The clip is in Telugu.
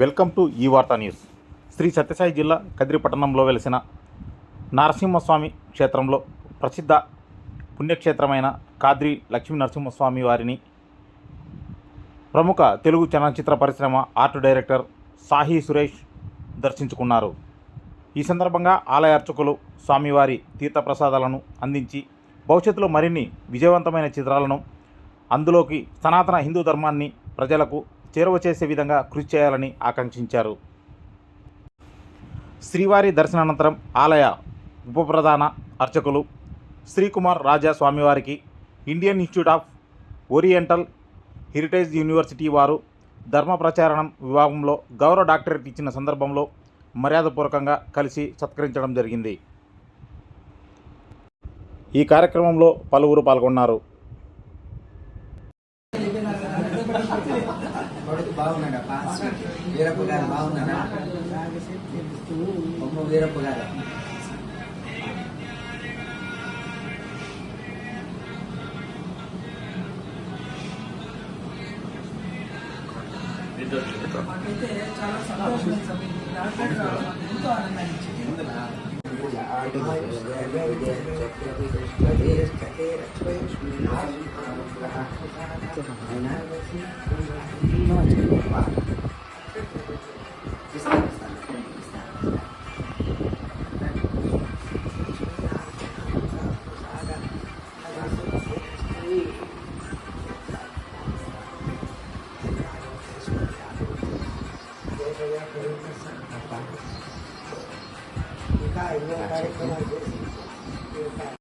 వెల్కమ్ టు ఈ వార్తా న్యూస్. శ్రీ సత్యసాయి జిల్లా కదిరి పట్టణంలో వెలిసిన నరసింహస్వామి క్షేత్రంలో ప్రసిద్ధ పుణ్యక్షేత్రమైన కాద్రి లక్ష్మీ నరసింహస్వామి వారిని ప్రముఖ తెలుగు చలనచిత్ర పరిశ్రమ ఆర్ట్ డైరెక్టర్ సాహి సురేష్ దర్శించుకున్నారు. ఈ సందర్భంగా ఆలయ అర్చకులు స్వామివారి తీర్థప్రసాదాలను అందించి భవిష్యత్తులో మరిన్ని విజయవంతమైన చిత్రాలను అందులోకి సనాతన హిందూ ధర్మాన్ని ప్రజలకు చేరువ చేసే విధంగా కృషి చేయాలని ఆకాంక్షించారు. శ్రీవారి దర్శనానంతరం ఆలయ ఉప ప్రధాన అర్చకులు శ్రీకుమార్ రాజా స్వామివారికి Indian Institute of Oriental Heritage University వారు ధర్మ ప్రచారణం విభాగంలో గౌరవ డాక్టరేట్ ఇచ్చిన సందర్భంలో మర్యాదపూర్వకంగా కలిసి సత్కరించడం జరిగింది. ఈ కార్యక్రమంలో పలువురు పాల్గొన్నారు. కొడుకు బాగున్నాడా? పాస్ వీరప్ప గారు బాగున్నాడా బొమ్మ వీరప్ప గారు. จะทำอะไรนะนวดจะบอกว่าはい、了解。